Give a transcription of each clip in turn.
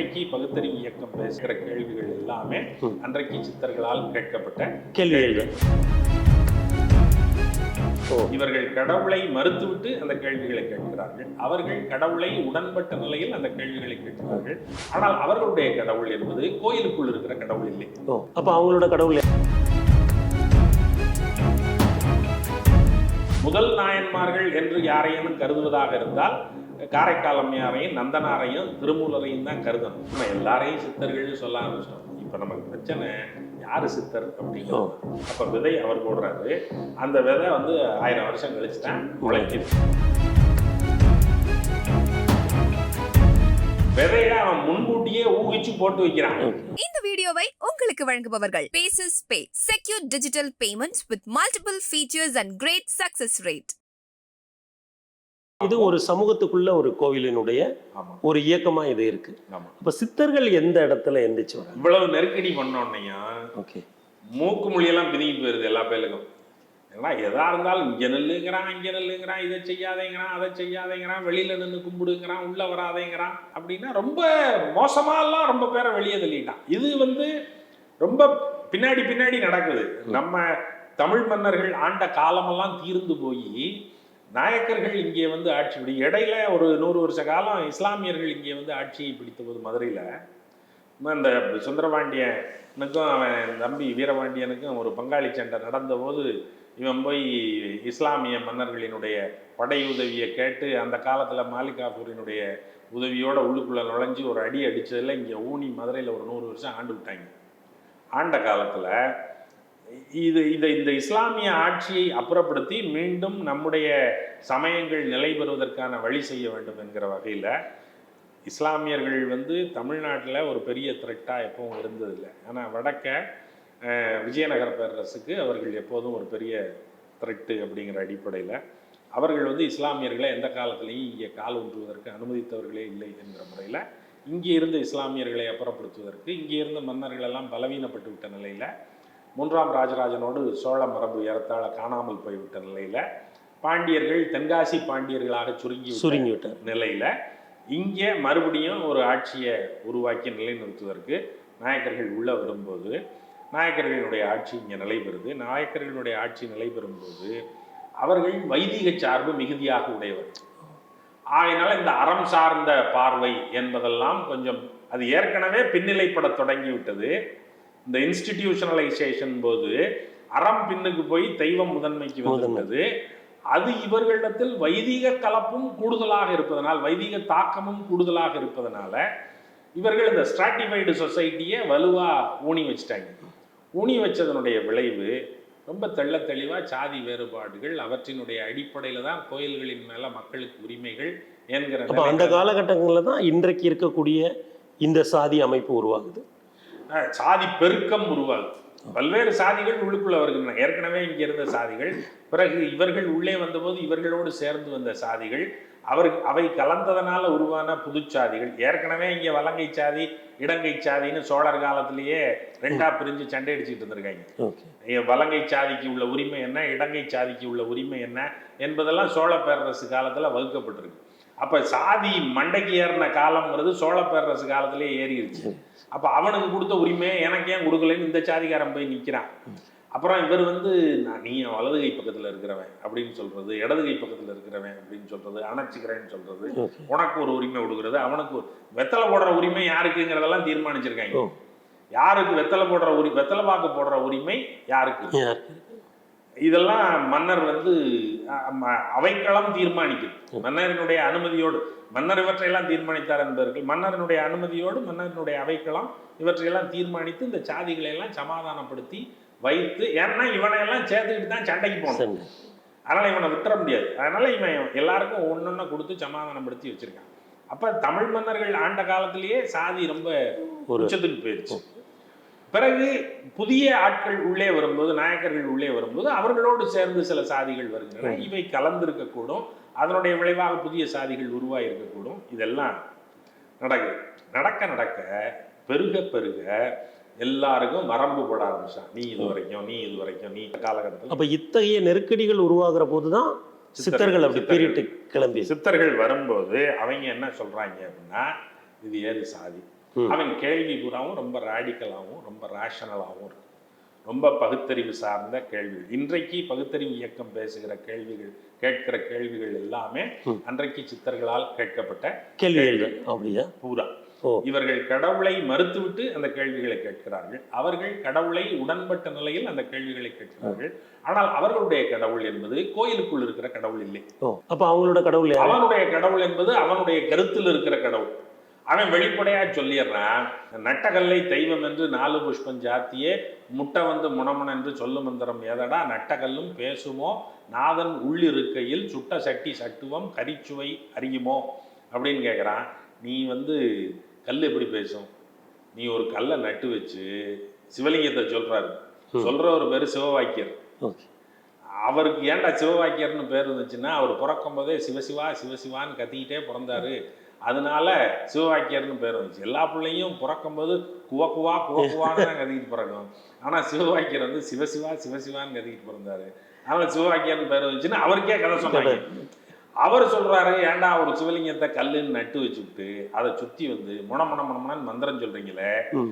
இன்றைக்கு பகுத்தறிவு இயக்கம் பேசுகிற கேள்விகள் எல்லாமே அன்றைக்கு சித்தர்களால் கேட்கப்பட்ட கேள்விகள். இவர்கள் கடவுளை மறுத்துவிட்டு அந்த கேள்விகளை கேட்கிறார்கள். அவர்கள் கடவுளை உடன்பட்ட நிலையில் அந்த கேள்விகளை கேட்கிறார்கள். ஆனால் அவர்களுடைய கடவுள் என்பது கோயிலுக்குள் இருக்கிற கடவுள் இல்லை. அப்ப அவங்களோட கடவுள் முதல் நாயன்மார்கள் என்று யாரையும் கருதுவதாக இருந்தால் காரைக்கால் அம்மையாரையும் நந்தனாரையும் திருமூலரையும் தான் கருதணும். நம்ம எல்லாரையும் சித்தர்கள்னு சொல்ல ஆரம்பிச்சிட்டோம். இப்போ நமக்கு பிரச்சனை யாரு சித்தர் அப்படிங்கிறது அப்போ விதை அவர் போடுறாரு. அந்த விதை வந்து ஆயிரம் வருஷம் கழிச்சு தான் முளைக்குது விதையை அவன் முன்கூட்டியே ஊகிச்சு போட்டு வைக்கிறான். இந்த வீடியோவை உங்களுக்கு வழங்குபவர்கள் paces pay secure digital payments with multiple features and great success rate இது ஒரு சமூகத்துக்குள்ள ஒரு கோவிலினுடைய ஒரு இயக்கமா இது இருக்கு. அப்ப சித்தர்கள் எந்த இடத்துல எந்திரிச்சு இவ்வளவு நெருக்கடி பண்ணோன்னையா? ஓகே. மூக்கு மொழியெல்லாம் பிதுங்கி போயிருது எல்லா பேருக்கும். ஏன்னா எதா இருந்தாலும் இங்க நெல்லுங்கிறான் இங்க நெல்லுங்கிறான் இதை செய்யாதேங்கிறான் அதை செய்யாதேங்கிறான் வெளியில நின்று கும்பிடுங்கிறான் உள்ள வராதேங்கிறான் அப்படின்னா ரொம்ப மோசமாலாம் ரொம்ப பேரை வெளியே தள்ளிட்டான். இது வந்து ரொம்ப பின்னாடி பின்னாடி நடக்குது. நம்ம தமிழ் மன்னர்கள் ஆண்ட காலமெல்லாம் தீர்ந்து போய் நாயக்கர்கள் இங்கே வந்து ஆட்சி பிடி இடையில ஒரு நூறு வருஷ காலம் இஸ்லாமியர்கள் இங்கே வந்து ஆட்சியை பிடித்த போது மதுரையில் இந்த சுந்தரபாண்டியனுக்கும் அவன் தம்பி வீரபாண்டியனுக்கும் ஒரு பங்காளி சண்டை நடந்தபோது இவன் போய் இஸ்லாமிய மன்னர்களினுடைய படை உதவியை கேட்டு அந்த காலத்தில் மாலிகாபூரினுடைய உதவியோடு உள்ளுக்குள்ளே நுழைஞ்சு ஒரு அடி அடித்ததில் இங்கே ஊனி மதுரையில் ஒரு நூறு வருஷம் ஆண்டு விட்டாங்க. ஆண்ட காலத்தில் இது இதை இந்த இஸ்லாமிய ஆட்சியை அப்புறப்படுத்தி மீண்டும் நம்முடைய சமயங்கள் நிலை பெறுவதற்கான வழி செய்ய வேண்டும் என்கிற வகையில் இஸ்லாமியர்கள் வந்து தமிழ்நாட்டில் ஒரு பெரிய த்ரெட்டாக எப்பவும் இருந்ததில்லை. ஆனால் வடக்க விஜயநகர பேரரசுக்கு அவர்கள் எப்போதும் ஒரு பெரிய த்ரெட்டு அப்படிங்கிற அடிப்படையில் அவர்கள் வந்து இஸ்லாமியர்களை எந்த காலத்திலையும் இங்கே கால் ஊன்றுவதற்கு அனுமதித்தவர்களே இல்லை என்கிற முறையில் இங்கே இருந்த இஸ்லாமியர்களை அப்புறப்படுத்துவதற்கு இங்கே இருந்த மன்னர்களெல்லாம் பலவீனப்பட்டு விட்ட நிலையில் மூன்றாம் ராஜராஜனோடு சோழ மரபு ஏறத்தாழ காணாமல் போய்விட்ட நிலையில் பாண்டியர்கள் தென்காசி பாண்டியர்களாக சுருங்கி விட்ட சுருங்கி விட்டார் நிலையில் இங்கே மறுபடியும் ஒரு ஆட்சியை உருவாக்கி நிலைநிறுத்துவதற்கு நாயக்கர்கள் உள்ள வரும்போது நாயக்கர்களினுடைய ஆட்சி இங்கே நிலைபெறுது நாயக்கர்களுடைய ஆட்சி நிலைபெறும்போது அவர்கள் வைதிக சார்பு மிகுதியாக உடையவர். ஆகையினால இந்த அறம் சார்ந்த பார்வை என்பதெல்லாம் கொஞ்சம் அது ஏற்கனவே பின்னிலைப்படத் தொடங்கி விட்டது இந்த இன்ஸ்டிடியூஷனலைசேஷன் போது அறம் பின்னுக்கு போய் தெய்வம் முதன்மைக்கு வந்துவிட்டது அது இவர்களிடத்தில் வைதிக கலப்பும் கூடுதலாக இருப்பதனால் வைதிக தாக்கமும் கூடுதலாக இருப்பதனால இவர்கள் இந்த ஸ்ட்ராட்டிஃபைடு சொசைட்டியை வலுவா ஊனி வச்சுட்டாங்க. ஊனி வச்சதனுடைய விளைவு ரொம்ப தெள்ள தெளிவாக சாதி வேறுபாடுகள் அவற்றினுடைய அடிப்படையில் தான் கோயில்களின் மேல மக்களுக்கு உரிமைகள் என்கிற அந்த காலகட்டங்களில் தான் இன்றைக்கு இருக்கக்கூடிய இந்த சாதி அமைப்பு உருவாகுது. சாதி பெருக்கம் உருவாகுது. பல்வேறு சாதிகள் உள்ளுக்குள்ள வருகின்றன. ஏற்கனவே இங்க இருந்த சாதிகள் பிறகு இவர்கள் உள்ளே வந்தபோது இவர்களோடு சேர்ந்து வந்த சாதிகள் அவர் அவை கலந்ததனால உருவான புது சாதிகள். ஏற்கனவே இங்க வலங்கை சாதி இடங்கை சாதின்னு சோழர் காலத்திலேயே ரெண்டா பிரிஞ்சு சண்டை அடிச்சுட்டு இருந்திருக்காங்க வலங்கை சாதிக்கு உள்ள உரிமை என்ன இடங்கை சாதிக்கு உள்ள உரிமை என்ன என்பதெல்லாம் சோழ பேரரசு காலத்துல வகுக்கப்பட்டிருக்கு. அப்ப சாதி மண்டைக்கு ஏறின காலம்ங்கிறது சோழ பேரரசு காலத்திலே ஏறிடுச்சு அப்ப அவனுக்கு கொடுத்த உரிமையை எனக்கு ஏன் கொடுக்கலன்னு இந்த சாதிக்காரன் போய் நிக்கிறான். அப்புறம் இவர் வந்து நான் நீ வலது கை பக்கத்துல இருக்கிறவன் அப்படின்னு சொல்றது இடது கை பக்கத்துல இருக்கிறவன் அப்படின்னு சொல்றது அணைச்சிக்கிறேன்னு சொல்றது ஓகே. உனக்கு ஒரு உரிமை கொடுக்கறது அவனுக்கு ஒரு வெத்தலை போடுற உரிமை யாருக்குங்கிறதெல்லாம் தீர்மானிச்சிருக்காங்க. யாருக்கு வெத்தலை போடுற உரி வெத்தலை பாக்கு போடுற உரிமை யாருக்கு? இதெல்லாம் மன்னர் வந்து அவைக்களம் தீர்மானிக்குது மன்னரினுடைய அனுமதியோடு. மன்னர் இவற்றையெல்லாம் தீர்மானித்தார் என்பவர்கள். மன்னரினுடைய அனுமதியோடு மன்னரினுடைய அவைக்களம் இவற்றையெல்லாம் தீர்மானித்து இந்த சாதிகளை எல்லாம் சமாதானப்படுத்தி வைத்து ஏன்னா இவனையெல்லாம் சேர்த்துக்கிட்டு தான் சண்டைக்கு போகணும். அதனால இவனை விட்டுற முடியாது. அதனால இவன் எல்லாருக்கும் ஒன்னொன்னு கொடுத்து சமாதானப்படுத்தி வச்சிருக்கான். அப்ப தமிழ் மன்னர்கள் ஆண்ட காலத்திலேயே சாதி ரொம்ப உச்சத்துக்கு போயிடுச்சு பிறகு புதிய ஆட்கள் உள்ளே வரும்போது நாயக்கர்கள் உள்ளே வரும்போது அவர்களோடு சேர்ந்து சில சாதிகள் வருகின்றன. இவை கலந்திருக்கக்கூடும். அதனுடைய விளைவாக புதிய சாதிகள் உருவாகியிருக்கக்கூடும் இதெல்லாம் நடக்குது. நடக்க நடக்க பெருக பெருக எல்லாருக்கும் வரம்பு போட ஆரம்பிச்சான். நீ இது வரைக்கும் நீ இது வரைக்கும் நீ காலகட்டத்தில் அப்ப இத்தகைய நெருக்கடிகள் உருவாகிற போதுதான் சித்தர்கள் அப்படி. பீரிட்டு கிளம்பி. சித்தர்கள் வரும்போது அவங்க என்ன சொல்றாங்க அப்படின்னா இது ஏது சாதி. அவன் கேள்வி பூராவும் ரொம்ப ரேடிக்கலாகவும் ரொம்ப ரேஷனலாகவும் இருக்கு. ரொம்ப பகுத்தறிவு சார்ந்த கேள்விகள். இன்றைக்கு பகுத்தறிவு இயக்கம் பேசுகிற கேள்விகள் கேட்கிற கேள்விகள் எல்லாமே. அன்றைக்கு சித்தர்களால் கேட்கப்பட்ட கேள்விகள். அப்படியா? பூரா. இவர்கள் கடவுளை மறுத்துவிட்டு அந்த கேள்விகளை கேட்கிறார்கள். அவர்கள் கடவுளை உடன்பட்ட நிலையில் அந்த கேள்விகளை கேட்கிறார்கள். ஆனால் அவர்களுடைய கடவுள் என்பது கோயிலுக்குள் இருக்கிற கடவுள் இல்லை. அப்ப அவங்களோட கடவுள் அவனுடைய கடவுள் என்பது அவனுடைய கருத்தில் இருக்கிற கடவுள். அவன் வெளிப்படையா சொல்லிடுறான் நட்டகல்லை தெய்வம் என்று நாலு புஷ்பம் ஜாத்தியே முட்டை வந்து முனமுன் என்று சொல்லு மந்திரம் ஏதடா நட்டகல்லும் பேசுமோ? நாதன் உள்ளிருக்கையில் சுட்ட சட்டி சட்டுவம் கரிச்சுவை அறியுமோ? அப்படின்னு கேட்குறான் நீ வந்து கல் எப்படி பேசும்? நீ ஒரு கல்லை நட்டு வச்சு சிவலிங்கத்தை சொல்றாரு. சொல்ற ஒரு பேர் சிவவாக்கியர். அவருக்கு ஏன்டா சிவவாக்கியர்னு பேர் இருந்துச்சுன்னா அவர் பிறக்கும் போதே சிவசிவா சிவசிவான்னு கத்திக்கிட்டே பிறந்தாரு. அதனால சிவவாக்கியர்னு பேர் வந்துச்சு. எல்லா பிள்ளையும் பிறக்கும்போது குவா குவா குவா குவான்னு தான் கத்திக்கிட்டு பிறக்கும். ஆனால் சிவவாக்கியர் வந்து சிவசிவா சிவசிவான்னு கத்திக்கிட்டு பிறந்தாரு. அதனால சிவவாக்கியர்னு பேர் வந்துச்சுன்னு அவருக்கே கதை சொன்னாங்க. அவர் சொல்றாரு ஏன்டா ஒரு சிவலிங்கத்தை கல்லுன்னு நட்டு வச்சுக்கிட்டு அதை சுத்தி வந்து முன முன முனமுனன்னு மந்திரம் சொல்றீங்களே? ம்.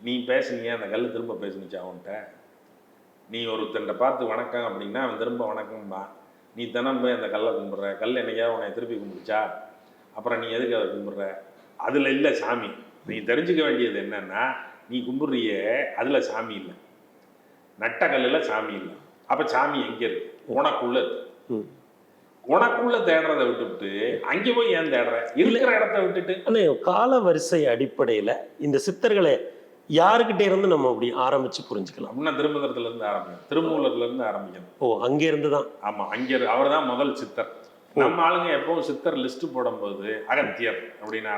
நீ பேசுனீங்க அந்த கல் திரும்ப பேசுனுச்சு அவன்கிட்ட நீ ஒருத்தன்ட்ட பார்த்து வணக்கம் அப்படின்னா அவன் திரும்ப வணக்கம்பா நீ தினம் போய் அந்த கல்லை கும்பிட்ற. கல் என்னைக்காவது உன்னை திருப்பி கும்பிடுச்சா? அப்புறம் நீ எதுக்கு அதை கும்பிட்ற? அதில் இல்லை சாமி. நீ தெரிஞ்சுக்க வேண்டியது என்னன்னா நீ கும்பிட்றியே அதில் சாமி இல்லை. நட்ட கல்லில் சாமி இல்லை. அப்போ சாமி எங்கே இருக்கு? உனக்குள்ள உனக்குள்ள தேடுறதை விட்டுவிட்டு அங்கே போய் ஏன் தேடுற? இருக்கிற இடத்த விட்டுட்டு. அண்ணே கால வரிசை அடிப்படையில இந்த சித்தர்களை யாருக்கிட்ட இருந்து நம்ம அப்படி ஆரம்பிச்சு புரிஞ்சுக்கலாம். அப்படின்னா திருமந்திரத்துல இருந்து ஆரம்பிக்கணும். திருமூலர்ல இருந்து ஆரம்பிக்கணும். ஓ அங்கே இருந்து தான். ஆமா அங்கே அவர் தான் முதல் சித்தர். நம்ம ஆளுங்க எப்பவும் சித்தர் லிஸ்ட் போடும்போது அகத்தியர் அப்படின்னு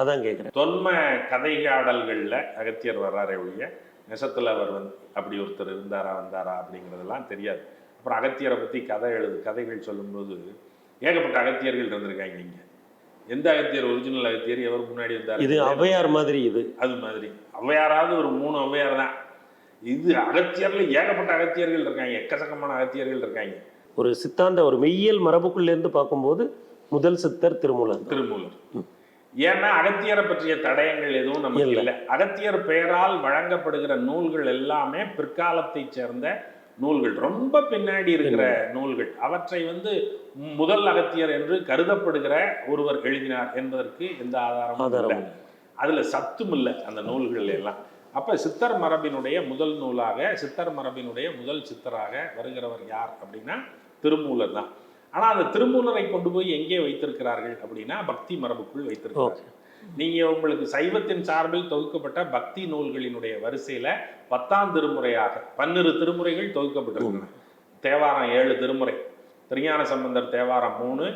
அதான் கேட்குறேன் தொன்ம கதைகாடல்கள்ல அகத்தியர் வர்றாரே ஒழிய நெசத்துல அவர் வந்து அப்படி ஒருத்தர் இருந்தாரா வந்தாரா அப்படிங்கிறதெல்லாம் தெரியாது. அப்புறம் அகத்தியரை பத்தி கதை எழுது கதைகள் சொல்லும்போது ஏகப்பட்ட அகத்தியர்கள் இருந்திருக்காங்க இங்க. எந்த அகத்தியர்? ஒரிஜினல் அகத்தியர் எவர் முன்னாடி வந்தார்? இது ஔவையார் மாதிரி இது. அது மாதிரி. ஔவையாராவது ஒரு மூணு ஔவையார் தான். இது அகத்தியர்ல ஏகப்பட்ட அகத்தியர்கள் இருக்காங்க எக்கச்சக்கமான அகத்தியர்கள் இருக்காங்க. ஒரு சித்தாந்த ஒரு மெய்யியல் மரபுக்குள்ள இருந்து பார்க்கும்போது முதல் சித்தர் திருமூலர். திருமூலர். ஏன்னா அகத்தியரை பற்றிய தடயங்கள் எதுவும் நமக்கு இல்ல. அகத்தியர் பெயரால் வழங்கப்படுகிற நூல்கள் எல்லாமே பிற்காலத்தை சேர்ந்த நூல்கள். ரொம்ப பின்னாடி இருக்கிற நூல்கள். அவற்றை வந்து முதல் அகத்தியர் என்று கருதப்படுகிற ஒருவர் எழுதினார் என்பதற்கு எந்த ஆதாரமும் ஆதாரம் இல்லை. அதுல சத்தும் இல்லை அந்த நூல்கள் எல்லாம். அப்ப சித்தர் மரபினுடைய முதல் நூலாக சித்தர் மரபினுடைய முதல் சித்தராக வருகிறவர் யார் அப்படின்னா திருமூலர் தான். ஆனா அந்த திருமூலரை கொண்டு போய் எங்கே வைத்திருக்கிறார்கள் அப்படின்னா பக்தி மரபுக்குள் வைத்திருக்கிறார்கள். நீங்க உங்களுக்கு சைவத்தின் சார்பில் தொகுக்கப்பட்ட பக்தி நூல்களினுடைய வரிசையில பத்தாம் திருமுறையாக பன்னிரு திருமுறைகள் தொகுக்கப்பட்டிருக்கின்றன தேவாரம் ஏழு திருமுறை. திருஞான சம்பந்தர் தேவாரம் மூணு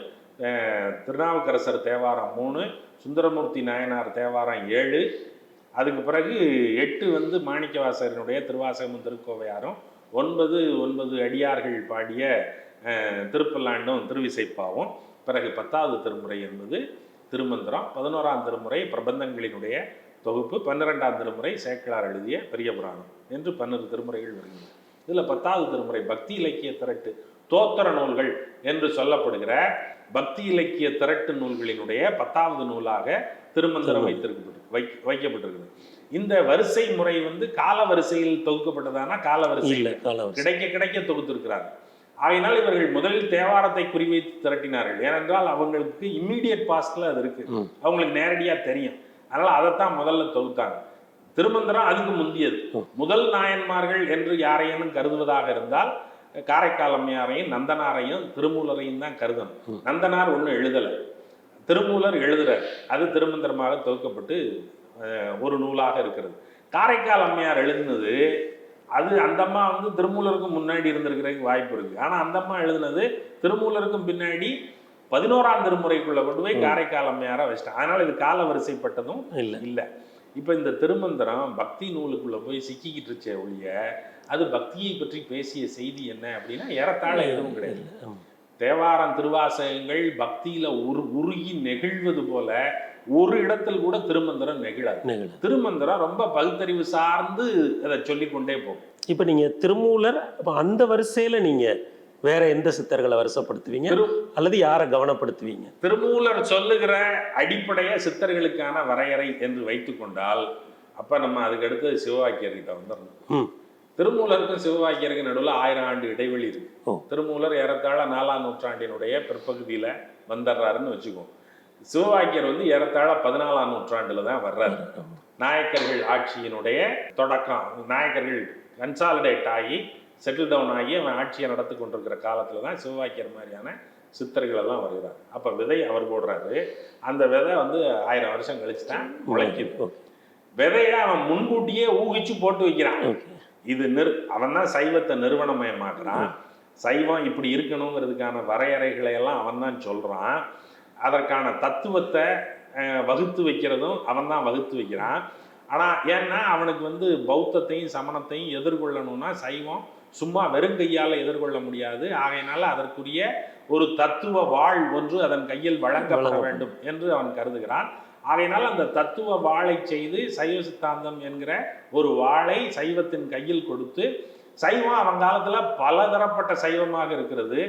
திருநாவுக்கரசர் தேவாரம் மூணு சுந்தரமூர்த்தி நாயனார் தேவாரம் ஏழு. அதுக்கு பிறகு எட்டு வந்து மாணிக்கவாசகரினுடைய திருவாசகமும் திருக்கோவையாரும் ஒன்பது ஒன்பது அடியார்கள் பாடிய திருப்பல்லாண்டும் திருவிசைப்பாவும். பிறகு பத்தாவது திருமுறை என்பது திருமந்திரம். பதினோராம் திருமுறை பிரபந்தங்களினுடைய தொகுப்பு. பன்னிரெண்டாம் திருமுறை சேக்கிழார் எழுதிய பெரிய புராணம் என்று பன்னிரு திருமுறைகள் வருகின்றன. இதில் பத்தாவது திருமுறை பக்தி இலக்கிய திரட்டு தோத்திர நூல்கள் என்று சொல்லப்படுகிற பக்தி இலக்கிய திரட்டு நூல்களினுடைய பத்தாவது நூலாக திருமந்திரம் வைத்திருக்கப்பட்டு வை வைக்கப்பட்டிருக்குது. இந்த வரிசை முறை வந்து கால வரிசையில் தொகுக்கப்பட்டதானா? கால வரிசை இல்ல காலவரிசை. கிடைக்க கிடைக்க தொகுத்திருக்கிறார்கள் ஆகையினால் இவர்கள் முதலில் தேவாரத்தை குறிவைத்து திரட்டினார்கள். ஏனென்றால் அவங்களுக்கு இம்மீடியட் பாஸ்ட்ல அது இருக்கு. அவங்களுக்கு நேரடியா தெரியும். அதனால அதைத்தான் முதல்ல தொகுத்தாங்க. திருமந்திரம் அதுக்கு முந்தியது. முதல் நாயன்மார்கள் என்று யாரையும் கருதுவதாக இருந்தால் காரைக்கால் அம்மையாரையும் நந்தனாரையும் திருமூலரையும் தான் கருதணும். நந்தனார் ஒன்றும் எழுதலை. திருமூலர் எழுதுறார். அது திருமந்திரமாக தொகுக்கப்பட்டு ஒரு நூலாக இருக்கிறது. காரைக்கால் அம்மையார் எழுதினது அது அந்த அம்மா வந்து திருமூலருக்கும் முன்னாடி இருந்திருக்கிறதுக்கு வாய்ப்பு இருக்கு. ஆனா அந்த அம்மா எழுதினது திருமூலருக்கும் பின்னாடி பதினோராம் திருமுறைக்குள்ள கொண்டு போய் காரைக்கால் அம்மையாரை வச்சிட்டாங்க அதனால இது கால வரிசைப்பட்டதும் இல்ல. இல்லை. இப்போ இந்த திருமந்திரம் பக்தி நூலுக்குள்ள போய் சிக்கிக்கிட்டு இருச்சே ஒழிய அது பக்தியை பற்றி பேசிய செய்தி என்ன அப்படின்னா ஏறத்தாழ எதுவும் கிடையாது. தேவாரம் திருவாசகங்கள் பக்தியில உரு உருகி நெகிழ்வது போல ஒரு இடத்தில் கூட திருமந்திரம் நெகிழாது. நிகழ் திருமந்திரம் ரொம்ப பகுத்தறிவு சார்ந்து அதை சொல்லிக் கொண்டே போகும். இப்போ நீங்க திருமூலர் அப்ப அந்த வரிசையில நீங்க வேற எந்த சித்தர்களை வருஷப்படுத்துவீங்க? அல்லது யாரை கவனப்படுத்துவீங்க? திருமூலர் சொல்லுகிற அடிப்படைய சித்தர்களுக்கான வரையறை என்று வைத்துக்கொண்டால் அப்ப நம்ம அதுக்கு அடுத்து சிவவாக்கியர்கிட்ட வந்துடணும் திருமூலருக்கும் சிவவாக்கியருக்கும் நடுவில் ஆயிரம் ஆண்டு இடைவெளி இருக்கு. திருமூலர் ஏறத்தாழ நாலாம் நூற்றாண்டினுடைய பிற்பகுதியில வந்துடுறாருன்னு வச்சுக்குவோம் சிவவாக்கியர் வந்து ஏறத்தாழ பதினாலாம் நூற்றாண்டுல தான் வர்றாரு. நாயக்கர்கள் ஆட்சியினுடைய தொடக்கம் நாயக்கர்கள் கன்சாலிடேட் ஆகி செட்டில் டவுன் ஆகி அவன் ஆட்சியை நடத்தி கொண்டிருக்கிற காலத்துல தான் சிவவாக்கியர் மாதிரியான சித்தர்கள் எல்லாம் வருகிறார். அப்ப விதை அவர் போடுறாரு. அந்த விதை வந்து ஆயிரம் வருஷம் கழிச்சு தான் ஓகே. விதையை அவன் முன்கூட்டியே ஊகிச்சு போட்டு வைக்கிறான். இது நிறு அவன் தான் சைவத்தை நிறுவனமயமாக்குறான். சைவம் இப்படி இருக்கணுங்கிறதுக்கான வரையறைகளை எல்லாம் அவன் தான் சொல்றான். அதற்கான தத்துவத்தை வகுத்து வைக்கிறதும் அவன் தான் வகுத்து வைக்கிறான். ஆனா ஏன்னா அவனுக்கு வந்து பௌத்தத்தையும் சமணத்தையும் எதிர்கொள்ளணும்னா சைவம் சும்மா வெறுங்கையால எதிர்கொள்ள முடியாது. ஆகையினால அதற்குரிய ஒரு தத்துவ வாழ் ஒன்று அதன் கையில் வழங்கப்பட. வேண்டும் என்று அவன் கருதுகிறான். ஆகையினால் அந்த தத்துவ வாளை செய்து சைவ சித்தாந்தம் என்கிற ஒரு வாளை சைவத்தின் கையில் கொடுத்து சைவம் அவன் காலத்துல பலதரப்பட்ட சைவமாக இருக்கிறது.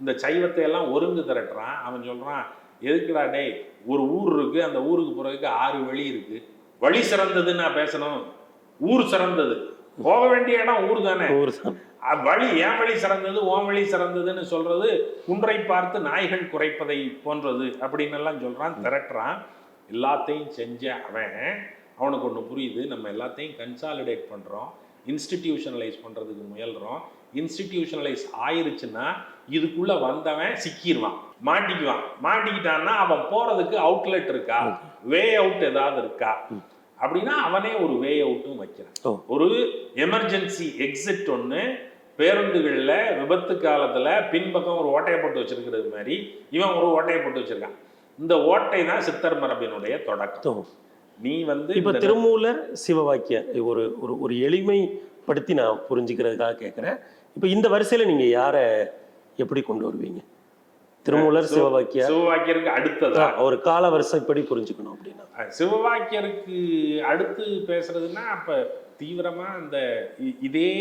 இந்த சைவத்தை எல்லாம் ஒருங்கு திரட்டுறான். அவன் சொல்றான் எதுக்குடா டேய் ஒரு ஊர் இருக்கு அந்த ஊருக்கு போறதுக்கு ஆறு வழி இருக்கு. வழி சிறந்ததுன்னு நான் பேசணும். ஊர் சிறந்தது. போக வேண்டிய இடம் ஊர் தானே. ஊர் வழி என் வழி சிறந்தது ஓன் வழி சிறந்ததுன்னு சொல்றது குன்றை பார்த்து நாய்கள் குறைப்பதை போன்றது அப்படின்னு எல்லாம் சொல்றான் திரட்டுறான். எல்லாத்தையும் செஞ்ச அவன் அவனுக்கு ஒன்று புரியுது. நம்ம எல்லாத்தையும் கன்சாலிடேட் பண்றோம். இன்ஸ்டிடியூஷனலைஸ் பண்றதுக்கு முயல்றோம். இன்ஸ்டிடியூஷனலைஸ் ஆயிருச்சுன்னா இதுக்குள்ள வந்தவன் சிக்கிடுவான் மாட்டிக்குவான். மாட்டிக்கிட்டான்னா அவன் போறதுக்கு அவுட்லெட் இருக்கா? வே அவுட் ஏதாவது இருக்கா? அப்படின்னா அவனே ஒரு வே அவுட்டும் வைக்கிறான். ஒரு எமர்ஜென்சி எக்ஸிட் ஒன்று பேருந்துகளில் விபத்து காலத்தில் பின்பக்கம் ஒரு ஓட்டையை போட்டு வச்சிருக்கிறது மாதிரி இவன் ஒரு ஓட்டையை போட்டு வச்சிருக்கான். இந்த ஓட்டை தான் சித்தர் மரபினுடைய தொடக்கம். நீ வந்து இப்ப திருமூலர் சிவவாக்கியர் ஒரு ஒரு ஒரு எளிமைப்படுத்தி நான் புரிஞ்சுக்கிறதுக்காக கேட்குறேன் இப்போ இந்த வரிசையில நீங்க யாரை எப்படி கொண்டு வருவீங்க? திருமூலர் சிவ- சிவவாக்கியர் சிவவாக்கியருக்கு அடுத்ததா? ஒரு கால வரிசைப்படி புரிஞ்சுக்கணும் அப்படின்னா. சிவவாக்கியருக்கு அடுத்து பேசுறதுன்னா அப்ப தீவிரமா அந்த இதே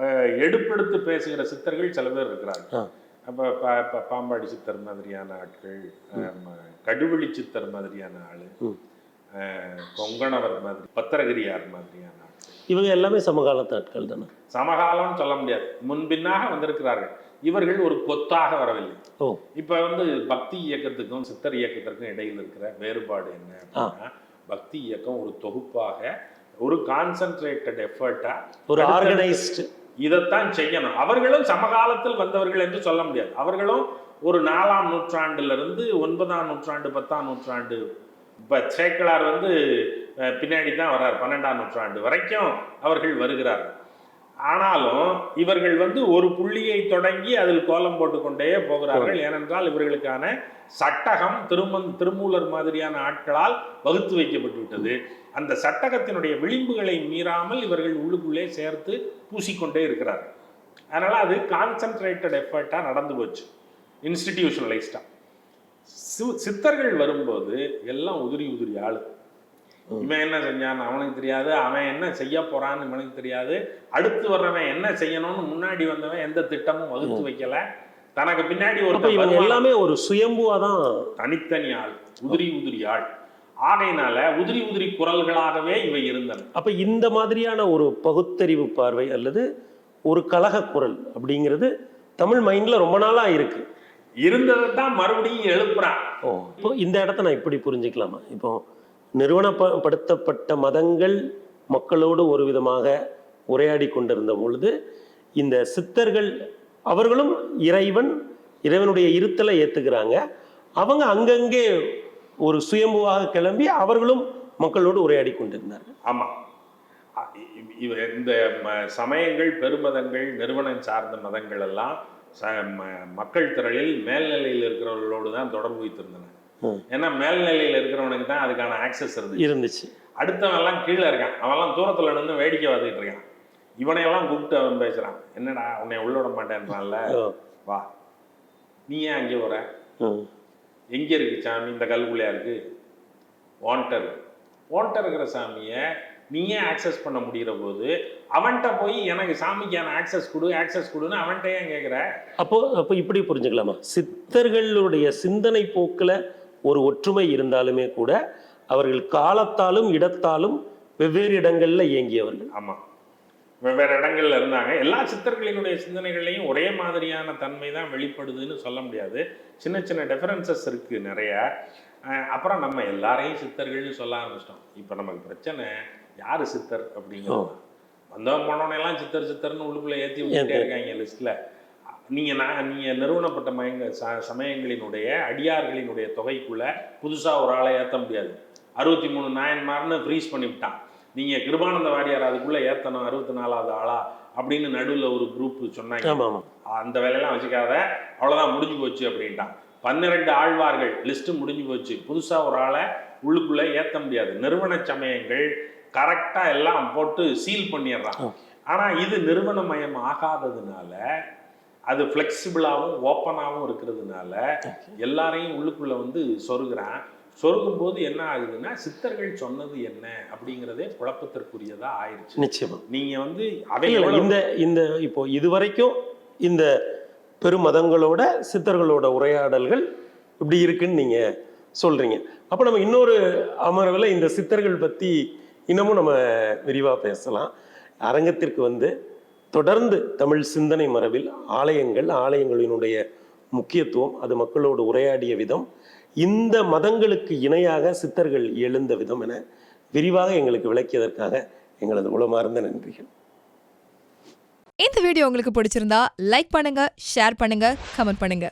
எடுப்பெடுத்து பேசுகிற சித்தர்கள் சில பேர் இருக்கிறாங்க. அப்ப பாம்பாடி சித்தர் மாதிரியான ஆட்கள் கடுவெளி சித்தர் மாதிரியான ஆளு கொங்கணவர் மாதிரி பத்திரகிரியார் மாதிரியான ஆட்கள். இவங்க எல்லாமே சமகாலத்து ஆட்கள் தானே? சமகாலம்னு சொல்ல முடியாது. முன்பின்னாக வந்திருக்கிறார்கள். இவர்கள் ஒரு கொத்தாக வரவில்லை. இப்ப வந்து பக்தி இயக்கத்துக்கும் சித்தர் இயக்கத்திற்கும் இடையில் இருக்கிற வேறுபாடு என்ன அப்படின்னா பக்தி இயக்கம் ஒரு தொகுப்பாக ஒரு கான்சென்ட்ரேட்டட் எஃபர்ட்டா ஒரு ஆர்கனைஸ்டு இதைத்தான் செய்யணும். அவர்களும் சமகாலத்தில் வந்தவர்கள் என்று சொல்ல முடியாது. அவர்களும் ஒரு நாலாம் நூற்றாண்டுல இருந்து ஒன்பதாம் நூற்றாண்டு பத்தாம் நூற்றாண்டு இப்ப சேக்கலார் வந்து பின்னாடி தான் வர்றார். பன்னெண்டாம் நூற்றாண்டு வரைக்கும் அவர்கள் வருகிறார்கள். ஆனாலும் இவர்கள் வந்து ஒரு புள்ளியை தொடங்கி அதில் கோலம் போட்டுக்கொண்டே போகிறார்கள். ஏனென்றால் இவர்களுக்கான சட்டகம் திருமன் திருமூலர் மாதிரியான ஆட்களால் வகுத்து வைக்கப்பட்டு விட்டது அந்த சட்டகத்தினுடைய விளிம்புகளை மீறாமல் இவர்கள் உள்ளுக்குள்ளே சேர்த்து பூசிக்கொண்டே இருக்கிறார்கள். அதனால் அது கான்சென்ட்ரேட்டட் எஃபர்ட்டாக நடந்து போச்சு. இன்ஸ்டிடியூஷனலைஸ்டாக சித்தர்கள் வரும்போது எல்லாம் உதிரி உதிரி ஆளு இவன் என்ன செஞ்சான்? அவனுக்கு தெரியாது. அவன் என்ன செய்ய போறான்னு இவனுக்கு தெரியாது. அடுத்து வர்றவன் என்ன செய்யணும்னு முன்னாடி வந்தவன் எந்த திட்டமும் வகுத்து வைக்கல. தனக்கு பின்னாடி ஒரு எல்லாமே ஒரு சுயம்புவா தான் தனித்தனி ஆள் உதிரி உதிரி ஆள் ஆகையினால உதிரி உதிரி குரல்களாகவே இவை இருந்தன. அப்ப இந்த மாதிரியான ஒரு பகுத்தறிவு பார்வை அல்லது ஒரு கலக குரல் அப்படிங்கிறது தமிழ் மைண்ட்ல ரொம்ப நாளா இருக்கு. இருந்ததை தான் மறுபடியும் எழுப்புறான். ஓ இப்போ இந்த இடத்த நான் இப்படி புரிஞ்சுக்கலாமா? இப்போ நிறுவனப்படுத்தப்பட்ட மதங்கள் மக்களோடு ஒரு விதமாக உரையாடி கொண்டிருந்த பொழுது இந்த சித்தர்கள் அவர்களும் இறைவன் இறைவனுடைய இருத்தலை ஏற்றுக்கிறாங்க அவங்க அங்கங்கே ஒரு சுயம்புவாக கிளம்பி அவர்களும் மக்களோடு உரையாடி கொண்டிருந்தார்கள். ஆமாம் இந்த ம- சமயங்கள் பெருமதங்கள் நிறுவனம் சார்ந்த மதங்கள் எல்லாம் ச- ம- மக்கள் திரளில் மேல்நிலையில் இருக்கிறவர்களோடு தான் தொடர்பு வைத்திருந்தன. ஏன்னா மேல்நிலையில் இருக்கிறவனுக்கு தான் அதுக்கான ஆக்சஸ் இருந்துச்சு. இருந்துச்சு. அடுத்தவன் எல்லாம் கீழே இருக்கான். அவன்லாம் தூரத்துல நின்று வேடிக்கை பார்த்துக்கிட்டு இருக்கான். இவனையெல்லாம் கூப்பிட்டு அவன் பேசுறான். என்னடா உன்னை உள்ள விட மாட்டேன்றான்ல? வா. நீ ஏன் அங்கே வர? எங்கே இருக்கு சாமி? இந்த கல்குள்ளையா இருக்கு? இருக்கு ஓன்ட்ட இருக்கிற சாமியை நீயே ஆக்சஸ் பண்ண முடிகிற போது அவன்கிட்ட போய் எனக்கு சாமிக்கான ஆக்சஸ் கொடு ஆக்சஸ் கொடுன்னு அவன்கிட்ட ஏன் கேட்குற அப்போ அப்போ இப்படி புரிஞ்சுக்கலாமா? சித்தர்களுடைய சிந்தனை போக்கில் ஒரு ஒற்றுமை இருந்தாலுமே கூட அவர்கள் காலத்தாலும் இடத்தாலும் வெவ்வேறு இடங்கள்ல இயங்கியவர்கள். ஆமாம் வெவ்வேறு இடங்கள்ல இருந்தாங்க. எல்லா சித்தர்களினுடைய சிந்தனைகள்லையும் ஒரே மாதிரியான தன்மை தான் வெளிப்படுதுன்னு சொல்ல முடியாது. சின்ன சின்ன டிஃபரன்சஸ் இருக்குது நிறைய. அஹ் அப்புறம் நம்ம எல்லாரையும் சித்தர்கள்னு சொல்ல ஆரம்பிச்சிட்டோம். இப்போ நமக்கு பிரச்சனை யார் சித்தர் அப்படிங்கிறது? வந்தவன் போனவன எல்லாம் சித்தர் சித்தர்னு உள்ளுக்குள்ளே ஏற்றி விட்டுட்டே இருக்காங்க லிஸ்ட்டில் நீங்கள் நான் நீங்கள் நிறுவனப்பட்ட மயங்க ச சமயங்களினுடைய அடியார்களினுடைய தொகைக்குள்ள புதுசாக ஒரு ஆளை ஏற்ற முடியாது. அறுபத்தி மூணு நாயன்மார்னு ஃப்ரீஸ் பண்ணிவிட்டான். நீங்கள் கிருபானந்த வாரியார் அதுக்குள்ளே ஏற்றணும் அறுபத்தி நாலாவது ஆளா? அப்படின்னு நடுவில் ஒரு குரூப் சொன்னாங்க. அந்த வேலையெல்லாம் வச்சுக்காத அவ்வளோதான் முடிஞ்சு போச்சு அப்படின்ட்டான். பன்னிரெண்டு ஆழ்வார்கள் லிஸ்ட்டு முடிஞ்சு போச்சு. புதுசாக ஒரு ஆளை உள்ளுக்குள்ளே ஏற்ற முடியாது. நிறுவன சமயங்கள் கரெக்டாக எல்லாம் போட்டு சீல் பண்ணிடுறான். ஆனால் இது நிறுவனமயம் ஆகாததுனால அது ஃப்ளெக்சிபிளாகவும் ஓப்பனாகவும் இருக்கிறதுனால எல்லாரையும் உள்ளுக்குள்ளே வந்து சொருகிறான். சொருகும் போது என்ன ஆகுதுன்னா சித்தர்கள் சொன்னது என்ன அப்படிங்கிறதே குழப்பத்திற்குரியதா ஆயிடுச்சு நிச்சயமா. நீங்க வந்து இல்ல, அவை இல்ல, எவ்வளவு- இந்த இந்த இப்போ இதுவரைக்கும் இந்த பெருமதங்களோட சித்தர்களோட உரையாடல்கள் இப்படி இருக்குன்னு நீங்க சொல்றீங்க. அப்ப நம்ம இன்னொரு அமர்வில் இந்த சித்தர்கள் பத்தி இன்னமும் நம்ம விரிவா பேசலாம். அரங்கத்திற்கு வந்து தொடர்ந்து தமிழ் சிந்தனை மரபில் ஆலயங்கள் ஆலயங்களினுடைய முக்கியத்துவம் அது மக்களோடு உரையாடிய விதம் இந்த மதங்களுக்கு இணையாக சித்தர்கள் எழுந்த விதம் என விரிவாக எங்களுக்கு விளக்கியதற்காக எங்களது உளமார்ந்த நன்றிகள். இந்த வீடியோ உங்களுக்கு பிடிச்சிருந்தா லைக் பண்ணுங்க ஷேர் பண்ணுங்க கமெண்ட் பண்ணுங்க.